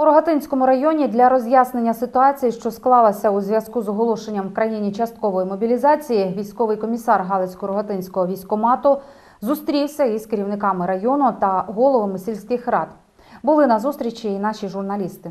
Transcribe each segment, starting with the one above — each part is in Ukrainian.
У Рогатинському районі для роз'яснення ситуації, що склалася у зв'язку з оголошенням в країні часткової мобілізації, військовий комісар Галицько-Рогатинського військомату зустрівся із керівниками району та головами сільських рад. Були на зустрічі і наші журналісти.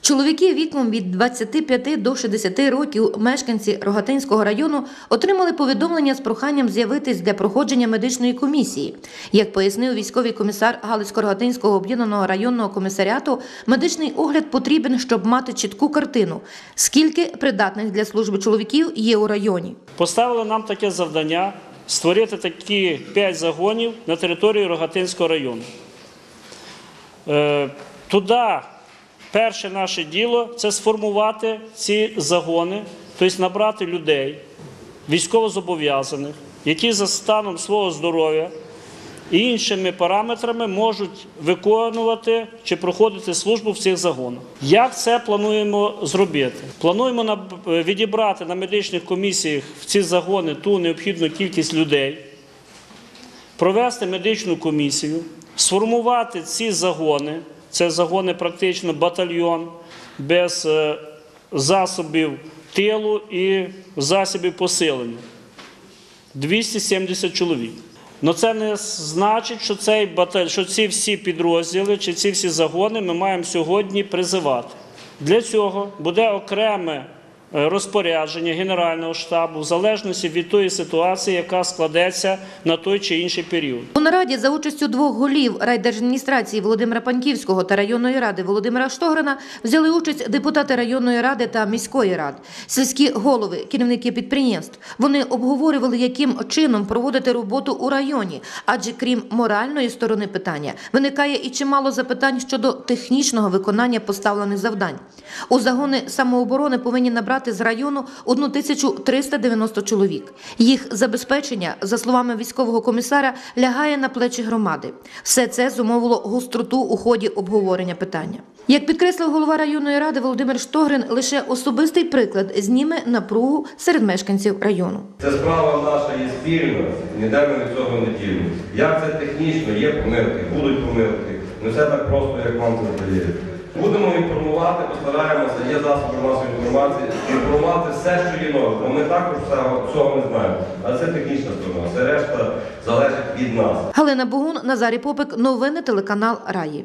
Чоловіки віком від 25 до 60 років, мешканці Рогатинського району, отримали повідомлення з проханням з'явитись для проходження медичної комісії. Як пояснив військовий комісар Галицько-Рогатинського об'єднаного районного комісаріату, медичний огляд потрібен, щоб мати чітку картину, скільки придатних для служби чоловіків є у районі. Поставили нам таке завдання створити такі 5 загонів на території Рогатинського району. Е, туди перше наше діло це сформувати ці загони, тобто набрати людей, військовозобов'язаних, які за станом свого здоров'я і іншими параметрами можуть виконувати чи проходити службу в цих загонах. Як це плануємо зробити? Плануємо відібрати на медичних комісіях в ці загони ту необхідну кількість людей, провести медичну комісію, сформувати ці загони. Це загони практично батальйон без е, засобів тилу і засобів посилення. 270 чоловік. Ну це не значить, що цей баталь, що ці всі підрозділи чи ці всі загони ми маємо сьогодні призивати. Для цього буде окреме розпорядження Генерального штабу в залежності від тої ситуації, яка складеться на той чи інший період. У нараді за участю двох голів райдержадміністрації Володимира Паньківського та районної ради Володимира Штогрина взяли участь депутати районної ради та міської ради, сільські голови, керівники підприємств. Вони обговорювали, яким чином проводити роботу у районі, адже крім моральної сторони питання, виникає і чимало запитань щодо технічного виконання поставлених завдань. У загони самооборони повинні набрати з району 1390 чоловік. Їх забезпечення, за словами військового комісара, лягає на плечі громади. Все це зумовило гостроту у ході обговорення питання. Як підкреслив голова районної ради Володимир Штогрин, лише особистий приклад зніме напругу серед мешканців району. Це справа наша є спільна, ніде ми від цього не ділимо. Як це технічно, є помилки, будуть помилки. Не все так просто, як вам це здається. Будемо інформувати, постараємося, є засоби масової інформації, інформувати все, що є нове, бо ми також всього не знаємо. Але це технічна сторона, все решта залежить від нас. Галина Богун, Назарій Попик, новини телеканал Раї.